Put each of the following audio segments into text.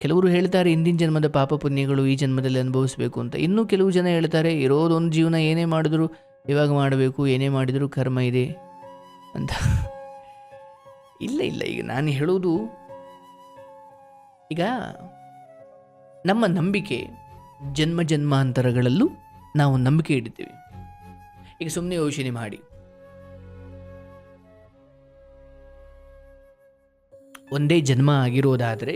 ಕೆಲವರು ಹೇಳ್ತಾರೆ ಹಿಂದಿನ ಜನ್ಮದ ಪಾಪ ಪುಣ್ಯಗಳು ಈ ಜನ್ಮದಲ್ಲಿ ಅನುಭವಿಸಬೇಕು ಅಂತ. ಇನ್ನೂ ಕೆಲವು ಜನ ಹೇಳ್ತಾರೆ, ಇರೋದೊಂದು ಜೀವನ ಏನೇ ಮಾಡಿದ್ರು ಇವಾಗ ಮಾಡಬೇಕು, ಏನೇ ಮಾಡಿದರೂ ಕರ್ಮ ಇದೆ ಅಂತ. ಇಲ್ಲ ಇಲ್ಲ, ಈಗ ನಾನು ಹೇಳೋದು ಈಗ ನಮ್ಮ ನಂಬಿಕೆ ಜನ್ಮ ಜನ್ಮಾಂತರಗಳಲ್ಲೂ ನಾವು ನಂಬಿಕೆ ಇಡ್ತೀವಿ ಈಗ ಸುಮ್ಮನೆ ಯೋಚನೆ ಮಾಡಿ. ಒಂದೇ ಜನ್ಮ ಆಗಿರೋದಾದರೆ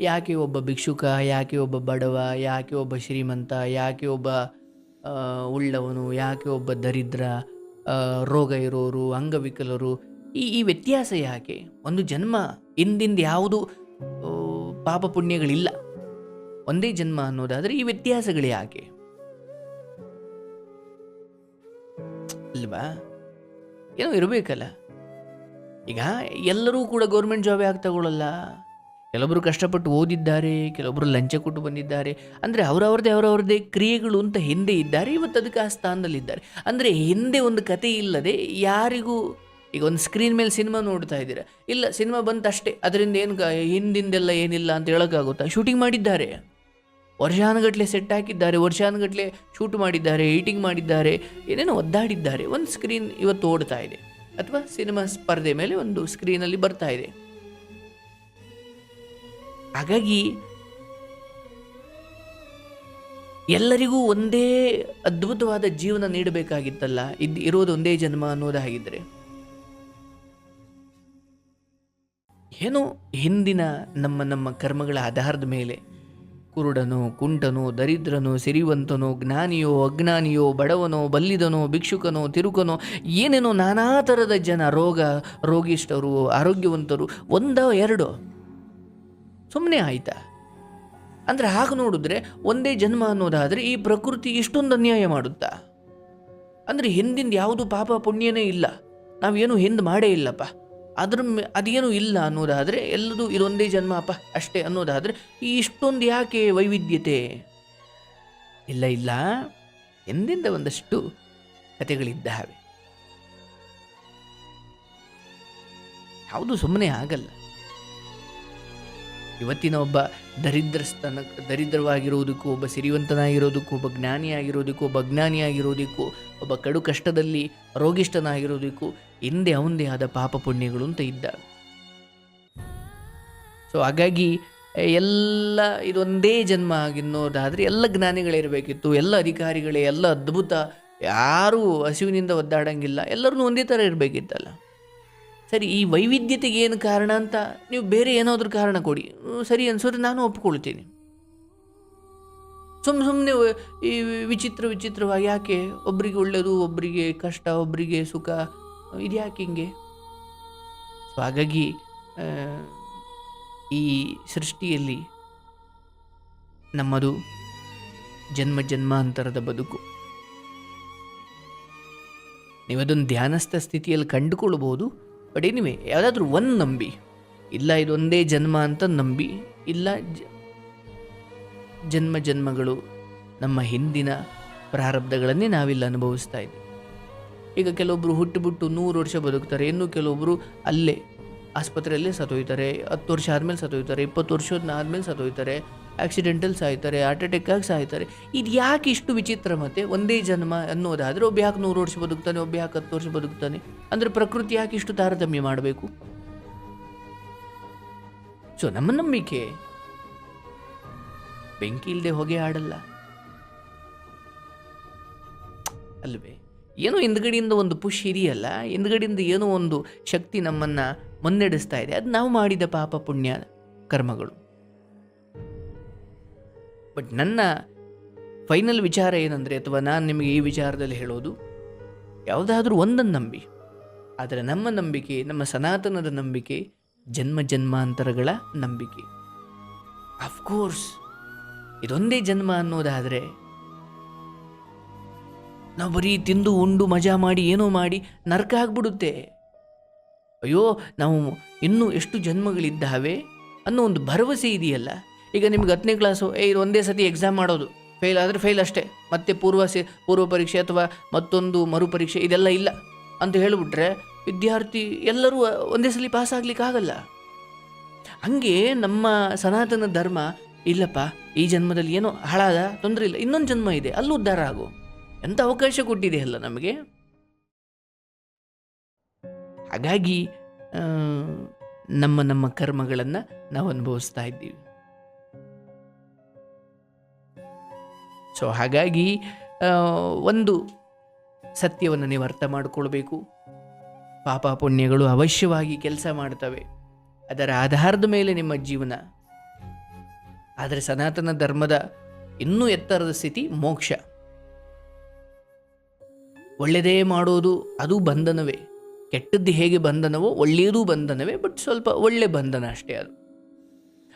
ಯಾಕೆ ಒಬ್ಬ ಭಿಕ್ಷುಕ, ಯಾಕೆ ಒಬ್ಬ ಬಡವ, ಯಾಕೆ ಒಬ್ಬ ಶ್ರೀಮಂತ, ಯಾಕೆ ಒಬ್ಬ ಉಳ್ಳವನು, ಯಾಕೆ ಒಬ್ಬ ದರಿದ್ರ ರೋಗ ಇರೋರು, ಅಂಗವಿಕಲರು, ಈ ಈ ವ್ಯತ್ಯಾಸ ಯಾಕೆ? ಒಂದು ಜನ್ಮ ಹಿಂದಿಂದ ಯಾವುದು ಪಾಪ ಪುಣ್ಯಗಳಿಲ್ಲ. ಒಂದೇ ಜನ್ಮ ಅನ್ನೋದಾದರೆ ಈ ವ್ಯತ್ಯಾಸಗಳು ಯಾಕೆ? ಅಲ್ವಾ? ಏನೋ ಇರಬೇಕಲ್ಲ. ಈಗ ಎಲ್ಲರೂ ಕೂಡ ಗೌರ್ಮೆಂಟ್ ಜಾಬ್ ಯಾಕೆ ತಗೊಳ್ಳಲ್ಲ ಕೆಲವೊಬ್ಬರು ಕಷ್ಟಪಟ್ಟು ಓದಿದ್ದಾರೆ ಕೆಲವೊಬ್ಬರು ಲಂಚ ಕೊಟ್ಟು ಬಂದಿದ್ದಾರೆ. ಅಂದರೆ ಅವರವ್ರದ್ದೇ ಅವರವ್ರದ್ದೇ ಕ್ರಿಯೆಗಳು ಅಂತ ಹಿಂದೆ ಇದ್ದಾರೆ, ಇವತ್ತು ಅದಕ್ಕೆ ಆ ಸ್ಥಾನದಲ್ಲಿದ್ದಾರೆ. ಅಂದರೆ ಹಿಂದೆ ಒಂದು ಕತೆ ಇಲ್ಲದೆ ಯಾರಿಗೂ, ಈಗ ಒಂದು ಸ್ಕ್ರೀನ್ ಮೇಲೆ ಸಿನಿಮಾ ನೋಡ್ತಾ ಇದ್ದೀರಾ? ಇಲ್ಲ, ಸಿನಿಮಾ ಬಂತಷ್ಟೇ. ಅದರಿಂದ ಏನು ಹಿಂದಿಂದೆಲ್ಲ ಏನಿಲ್ಲ ಅಂತ ಹೇಳೋಕ್ಕಾಗುತ್ತಾ? ಶೂಟಿಂಗ್ ಮಾಡಿದ್ದಾರೆ. ವರ್ಷಾನುಗಟ್ಲೆ ಸೆಟ್ ಹಾಕಿದ್ದಾರೆ, ವರ್ಷಾನುಗಟ್ಲೆ ಶೂಟ್ ಮಾಡಿದ್ದಾರೆ ಎಡಿಟಿಂಗ್ ಮಾಡಿದ್ದಾರೆ, ಏನೇನೋ ಒದ್ದಾಡಿದ್ದಾರೆ. ಒಂದು ಸ್ಕ್ರೀನ್ ಇವತ್ತು ಓಡ್ತಾ ಇದೆ. ಅಥವಾ ಸಿನಿಮಾ ಸ್ಪರ್ಧೆ ಮೇಲೆ ಒಂದು ಸ್ಕ್ರೀನಲ್ಲಿ ಬರ್ತಾ ಇದೆ. ಹಾಗಾಗಿ ಎಲ್ಲರಿಗೂ ಒಂದೇ ಅದ್ಭುತವಾದ ಜೀವನ ನೀಡಬೇಕಾಗಿತ್ತಲ್ಲ, ಇದ್ ಇರೋದು ಒಂದೇ ಜನ್ಮ ಅನ್ನೋದಾಗಿದ್ದರೆ ಏನು ಹಿಂದಿನ ನಮ್ಮ ನಮ್ಮ ಕರ್ಮಗಳ ಆಧಾರದ ಮೇಲೆ ಕುರುಡನೋ, ಕುಂಟನೋ, ದರಿದ್ರನೋ, ಸಿರಿವಂತನೋ, ಜ್ಞಾನಿಯೋ, ಅಜ್ಞಾನಿಯೋ, ಬಡವನೋ, ಬಲ್ಲಿದನೋ, ಭಿಕ್ಷುಕನೋ, ತಿರುಕನೋ, ಏನೇನೋ ನಾನಾ ಥರದ ಜನ, ರೋಗ, ರೋಗಿಷ್ಠರು, ಆರೋಗ್ಯವಂತರು, ಒಂದೋ ಎರಡೋ ಸುಮ್ಮನೆ ಆಯಿತಾ? ಅಂದರೆ ಹಾಗೆ ನೋಡಿದ್ರೆ ಒಂದೇ ಜನ್ಮ ಅನ್ನೋದಾದರೆ ಈ ಪ್ರಕೃತಿ ಇಷ್ಟೊಂದು ಅನ್ಯಾಯ ಮಾಡುತ್ತಾ? ಅಂದರೆ ಹಿಂದಿಂದ ಯಾವುದು ಪಾಪ ಪುಣ್ಯನೇ ಇಲ್ಲ. ನಾವೇನು ಹಿಂದೆ ಮಾಡೇ ಇಲ್ಲಪ್ಪ. ಅದ್ರ ಅದೇನು ಇಲ್ಲ ಅನ್ನೋದಾದರೆ ಎಲ್ಲದೂ ಇದೊಂದೇ ಜನ್ಮ ಅಪ್ಪ ಅಷ್ಟೇ ಅನ್ನೋದಾದರೆ ಈ ಇಷ್ಟೊಂದು ಯಾಕೆ ವೈವಿಧ್ಯತೆ? ಇಲ್ಲ ಇಲ್ಲ. ಎಂದಿಂದ ಒಂದಷ್ಟು ಕಥೆಗಳಿದ್ದಾವೆ. ಯಾವುದು ಸುಮ್ಮನೆ ಆಗಲ್ಲ. ಇವತ್ತಿನ ಒಬ್ಬ ದರಿದ್ರಸ್ತನ ದರಿದ್ರವಾಗಿರೋದಕ್ಕೂ ಒಬ್ಬ ಸಿರಿವಂತನಾಗಿರೋದಕ್ಕೂ ಒಬ್ಬ ಜ್ಞಾನಿಯಾಗಿರೋದಕ್ಕೂ ಒಬ್ಬ ಅಜ್ಞಾನಿಯಾಗಿರೋದಕ್ಕೂ ಒಬ್ಬ ಕಡು ಕಷ್ಟದಲ್ಲಿ ರೋಗಿಷ್ಠನಾಗಿರೋದಕ್ಕೂ ಹಿಂದೆ ಅವಂದೇ ಆದ ಪಾಪ ಪುಣ್ಯಗಳು ಅಂತ ಇದ್ದ. ಸೊ ಹಾಗಾಗಿ ಎಲ್ಲ ಇದೊಂದೇ ಜನ್ಮ ಆಗಿನ್ನೋದಾದರೆ ಎಲ್ಲ ಜ್ಞಾನಿಗಳಿರಬೇಕಿತ್ತು ಎಲ್ಲ ಅಧಿಕಾರಿಗಳೇ, ಎಲ್ಲ ಅದ್ಭುತ, ಯಾರೂ ಹಸಿವಿನಿಂದ ಒದ್ದಾಡಂಗಿಲ್ಲ ಎಲ್ಲರೂ ಒಂದೇ ಥರ ಇರಬೇಕಿತ್ತಲ್ಲ. ಸರಿ, ಈ ವೈವಿಧ್ಯತೆಗೆ ಏನು ಕಾರಣ ಅಂತ ನೀವು ಬೇರೆ ಏನಾದರೂ ಕಾರಣ ಕೊಡಿ. ಸರಿ ಅನ್ಸೋದ್ರೆ ನಾನು ಒಪ್ಕೊಳ್ತೀನಿ. ಸುಮ್ಮ ಸುಮ್ಮನೆ ಈ ವಿಚಿತ್ರ ವಿಚಿತ್ರವಾಗಿ ಯಾಕೆ ಒಬ್ಬರಿಗೆ ಒಳ್ಳೆಯದು ಒಬ್ಬರಿಗೆ ಕಷ್ಟ ಒಬ್ಬರಿಗೆ ಸುಖ, ಇದು ಯಾಕೆ ಹಿಂಗೆ? ಸೊ ಹಾಗಾಗಿ ಈ ಸೃಷ್ಟಿಯಲ್ಲಿ ನಮ್ಮದು ಜನ್ಮ ಜನ್ಮಾಂತರದ ಬದುಕು. ನೀವದೊಂದು ಧ್ಯಾನಸ್ಥ ಸ್ಥಿತಿಯಲ್ಲಿ ಕಂಡುಕೊಳ್ಬೋದು ಬಟ್ ಎನಿವೆ ಯಾವುದಾದ್ರೂ ಒಂದು ನಂಬಿ. ಇಲ್ಲ ಇದೊಂದೇ ಜನ್ಮ ಅಂತ ನಂಬಿ, ಇಲ್ಲ ಜನ್ಮ ಜನ್ಮಗಳು ನಮ್ಮ ಹಿಂದಿನ ಪ್ರಾರಬ್ಧಗಳನ್ನೇ ನಾವಿಲ್ಲಿ ಅನುಭವಿಸ್ತಾ ಇದ್ದೀವಿ ಈಗ ಕೆಲವೊಬ್ಬರು ಹುಟ್ಟುಬಿಟ್ಟು ನೂರು ವರ್ಷ ಬದುಕ್ತಾರೆ, ಇನ್ನು ಕೆಲವೊಬ್ಬರು ಅಲ್ಲೇ, ಆಸ್ಪತ್ರೆಯಲ್ಲೇ ಸತ್ತೋಯ್ತಾರೆ, ಹತ್ತು ವರ್ಷ ಆದಮೇಲೆ ಸತ್ತೋಯ್ತಾರೆ, ಇಪ್ಪತ್ತು ವರ್ಷದ ಆದಮೇಲೆ ಸತ್ತೋಯ್ತಾರೆ. ಆಕ್ಸಿಡೆಂಟಲ್ ಸಾಯ್ತಾರೆ ಹಾರ್ಟ್ ಅಟ್ಯಾಕಾಗಿ ಸಾಯ್ತಾರೆ. ಇದು ಯಾಕೆ ಇಷ್ಟು ವಿಚಿತ್ರ ಮತ್ತೆ? ಒಂದೇ ಜನ್ಮ ಅನ್ನೋದಾದರೆ ಒಬ್ಬ ಯಾಕೆ ನೂರು ವರ್ಷ ಬದುಕ್ತಾನೆ, ಒಬ್ಬ ಯಾಕೆ ಹತ್ತು ವರ್ಷ ಬದುಕ್ತಾನೆ? ಅಂದರೆ ಪ್ರಕೃತಿ ಯಾಕೆ ಇಷ್ಟು ತಾರತಮ್ಯ ಮಾಡಬೇಕು? ಸೊ ನಮ್ಮ ನಂಬಿಕೆ, ಬೆಂಕಿ ಇಲ್ಲದೆ ಹೊಗೆ ಆಡಲ್ಲ ಅಲ್ವೇ? ಏನೋ ಹಿಂದ್ಗಡೆಯಿಂದ ಒಂದು ಪುಷ್ ಹಿರಿಯಲ್ಲ, ಹಿಂದ್ಗಡೆಯಿಂದ ಏನೋ ಒಂದು ಶಕ್ತಿ ನಮ್ಮನ್ನು ಮುನ್ನಡೆಸ್ತಾ ಇದೆ. ಅದು ನಾವು ಮಾಡಿದ ಪಾಪ ಪುಣ್ಯ ಕರ್ಮಗಳು. ಬಟ್ ನನ್ನ ಫೈನಲ್ ವಿಚಾರ ಏನಂದರೆ, ಅಥವಾ ನಾನು ನಿಮಗೆ ಈ ವಿಚಾರದಲ್ಲಿ ಹೇಳೋದು, ಯಾವುದಾದ್ರೂ ಒಂದನ್ನು ನಂಬಿ, ಆದರೆ ನಮ್ಮ ನಂಬಿಕೆ, ನಮ್ಮ ಸನಾತನದ ನಂಬಿಕೆ, ಜನ್ಮ ಜನ್ಮಾಂತರಗಳ ನಂಬಿಕೆ. ಅಫ್ಕೋರ್ಸ್ ಇದೊಂದೇ ಜನ್ಮ ಅನ್ನೋದಾದರೆ, ನಾವು ಬರೀ ತಿಂದು, ಉಂಡು, ಮಜಾ ಮಾಡಿ, ಏನೋ ಮಾಡಿ, ನರಕ ಆಗ್ಬಿಡುತ್ತೆ. ಅಯ್ಯೋ, ನಾವು ಇನ್ನೂ ಎಷ್ಟು ಜನ್ಮಗಳಿದ್ದಾವೆ ಅನ್ನೋ ಒಂದು ಭರವಸೆ ಇದೆಯಲ್ಲ. ಈಗ ನಿಮ್ಗೆ ಹತ್ತನೇ ಕ್ಲಾಸು ಏ, ಇದು ಒಂದೇ ಸತಿ ಎಕ್ಸಾಮ್ ಮಾಡೋದು. ಫೇಲ್ ಆದರೆ ಫೇಲ್ ಅಷ್ಟೇ. ಮತ್ತೆ ಪೂರ್ವ ಸೆ, ಪೂರ್ವ ಪರೀಕ್ಷೆ ಅಥವಾ ಮತ್ತೊಂದು ಮರುಪರೀಕ್ಷೆ ಇದೆಲ್ಲ ಇಲ್ಲ ಅಂತ ಹೇಳಿಬಿಟ್ರೆ ವಿದ್ಯಾರ್ಥಿ ಎಲ್ಲರೂ ಒಂದೇ ಸಲ ಪಾಸ್ ಆಗ್ಲಿಕ್ಕೆ ಆಗಲ್ಲ. ಹಂಗೆ ನಮ್ಮ ಸನಾತನ ಧರ್ಮ, ಇಲ್ಲಪ್ಪ, ಈ ಜನ್ಮದಲ್ಲಿ ಏನೋ ಹಾಳಾದ ತೊಂದರೆ ಇಲ್ಲ. ಇನ್ನೊಂದು ಜನ್ಮ ಇದೆ, ಅಲ್ಲೂ ಉದ್ಧಾರ ಆಗು. ಎಂಥ ಅವಕಾಶ ಕೊಟ್ಟಿದೆ ಅಲ್ಲ ನಮಗೆ? ಹಾಗಾಗಿ ನಮ್ಮ ನಮ್ಮ ಕರ್ಮಗಳನ್ನು ನಾವು ಅನುಭವಿಸ್ತಾ ಇದ್ದೀವಿ. ಸೊ ಹಾಗಾಗಿ ಒಂದು ಸತ್ಯವನ್ನು ನೀವು ಅರ್ಥ ಮಾಡಿಕೊಳ್ಬೇಕು. ಪಾಪ ಪುಣ್ಯಗಳು ಅವಶ್ಯವಾಗಿ ಕೆಲಸ ಮಾಡ್ತವೆ. ಅದರ ಆಧಾರದ ಮೇಲೆ ನಿಮ್ಮ ಜೀವನ. ಆದರೆ ಸನಾತನ ಧರ್ಮದ ಇನ್ನೂ ಎತ್ತರದ ಸ್ಥಿತಿ ಮೋಕ್ಷ. ಒಳ್ಳೆಯದೇ ಮಾಡೋದು ಅದು ಬಂಧನವೇ. ಕೆಟ್ಟದ್ದು ಹೇಗೆ ಬಂಧನವೋ ಒಳ್ಳೆಯದೂ ಬಂಧನವೇ, ಬಟ್ ಸ್ವಲ್ಪ ಒಳ್ಳೆ ಬಂಧನ ಅಷ್ಟೇ ಅದು.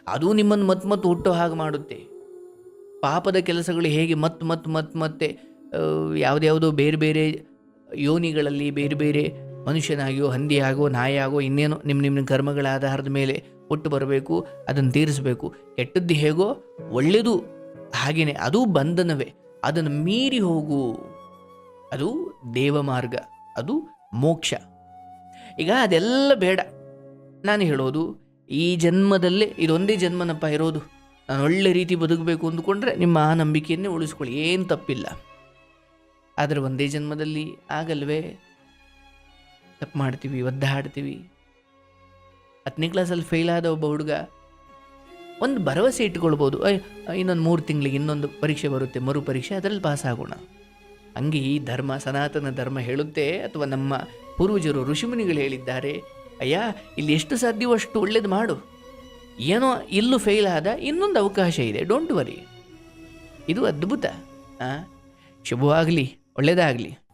ಅದು ನಿಮ್ಮನ್ನು ಮತ್ತೆ ಮತ್ತೆ ಹುಟ್ಟೋ ಹಾಗೆ ಮಾಡುತ್ತೆ. ಪಾಪದ ಕೆಲಸಗಳು ಹೇಗೆ ಮತ್ತೆ ಮತ್ತೆ ಮತ್ತೆ ಮತ್ತೆ ಯಾವುದ್ಯಾವುದೋ ಬೇರೆ ಬೇರೆ ಯೋನಿಗಳಲ್ಲಿ ಬೇರೆ ಬೇರೆ ಮನುಷ್ಯನಾಗಿಯೋ, ಹಂದಿಯಾಗೋ, ನಾಯಿಯಾಗೋ, ಇನ್ನೇನೋ ನಿಮ್ಮ ನಿಮ್ಮ ಕರ್ಮಗಳ ಆಧಾರದ ಮೇಲೆ ಹುಟ್ಟು ಬರಬೇಕು, ಅದನ್ನು ತೀರಿಸಬೇಕು. ಕೆಟ್ಟದ್ದು ಹೇಗೋ ಒಳ್ಳೆಯದು ಹಾಗೆಯೇ ಅದು ಬಂಧನವೇ. ಅದನ್ನು ಮೀರಿ ಹೋಗು. ಅದು ದೇವ ಮಾರ್ಗ, ಅದು ಮೋಕ್ಷ. ಈಗ ಅದೆಲ್ಲ ಬೇಡ. ನಾನು ಹೇಳೋದು, ಈ ಜನ್ಮದಲ್ಲೇ, ಇದೊಂದೇ ಜನ್ಮನಪ್ಪ ಇರೋದು. ನಾನು ಒಳ್ಳೆ ರೀತಿ ಬದುಕಬೇಕು ಅಂದುಕೊಂಡ್ರೆ ನಿಮ್ಮ ಆ ನಂಬಿಕೆಯನ್ನೇ ಉಳಿಸ್ಕೊಳ್ಳಿ. ಏನು ತಪ್ಪಿಲ್ಲ. ಆದರೆ ಒಂದೇ ಜನ್ಮದಲ್ಲಿ ಆಗಲ್ವೇ? ತಪ್ಪು ಮಾಡ್ತೀವಿ, ಒದ್ದಾಡ್ತೀವಿ. ಹತ್ತನೇ ಕ್ಲಾಸಲ್ಲಿ ಫೇಲ್ ಆದ ಒಬ್ಬ ಹುಡುಗ ಒಂದು ಭರವಸೆ ಇಟ್ಕೊಳ್ಬೋದು. ಇನ್ನೊಂದು ಮೂರು ತಿಂಗಳಿಗೆ ಇನ್ನೊಂದು ಪರೀಕ್ಷೆ ಬರುತ್ತೆ, ಮರು ಪರೀಕ್ಷೆ, ಅದರಲ್ಲಿ ಪಾಸ್ ಆಗೋಣ. ಹಂಗೆ ಈ ಧರ್ಮ, ಸನಾತನ ಧರ್ಮ ಹೇಳುತ್ತೆ, ಅಥವಾ ನಮ್ಮ ಪೂರ್ವಜರು, ಋಷಿಮುನಿಗಳು ಹೇಳಿದ್ದಾರೆ, ಅಯ್ಯ, ಇಲ್ಲಿ ಎಷ್ಟು ಸಾಧ್ಯವೋ ಅಷ್ಟು ಒಳ್ಳೇದು ಮಾಡು. ಏನೋ ಇಲ್ಲೂ ಫೇಲ್ ಆದ ಇನ್ನೊಂದು ಅವಕಾಶ ಇದೆ. ಡೋಂಟ್ ವರಿ ಇದು ಅದ್ಭುತ? ಶುಭವಾಗಲಿ ಒಳ್ಳೆಯದಾಗಲಿ